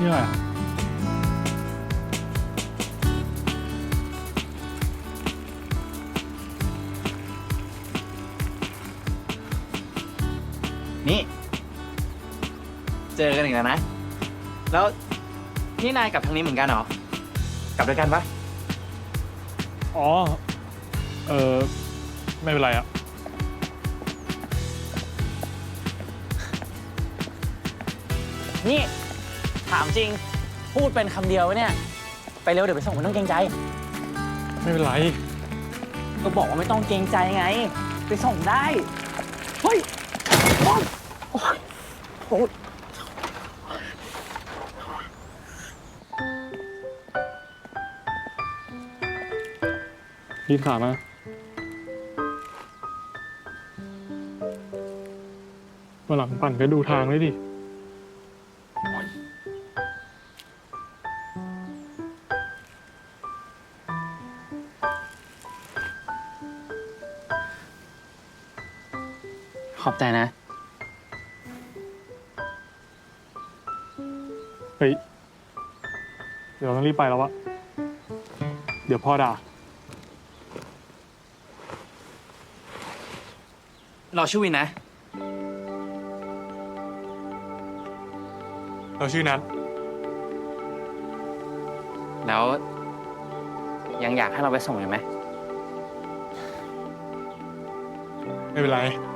นี่อะไรนี่ เจอกันอีกแล้วนะ แล้วนี่นายกับทางนี้เหมือนกันเหรอ กลับด้วยกันปะอ๋อ เออไม่เป็นไรอะนี่ ถามจริง พูดเป็นคำเดียววะเนี่ย ไปเร็วเดี๋ยวไปส่งมันต้องเกรงใจ ไม่เป็นไร ก็บอกว่าไม่ต้องเกรงใจไง ไปส่งได้ เฮ้ยโอ๊ยโอ๊ยโอ๊ยรีบขามาวันหลังปั่นก็ดูทางด้วยดิ อบใจนะ เฮ้ย เดี๋ยวต้องรีบไปแล้วอะเดี๋ยวพ่อด่า เราชื่อวินนะ เราชื่อนัทแล้ว ยังอยากให้เราไปส่งอยู่ไหม ไม่เป็นไรเ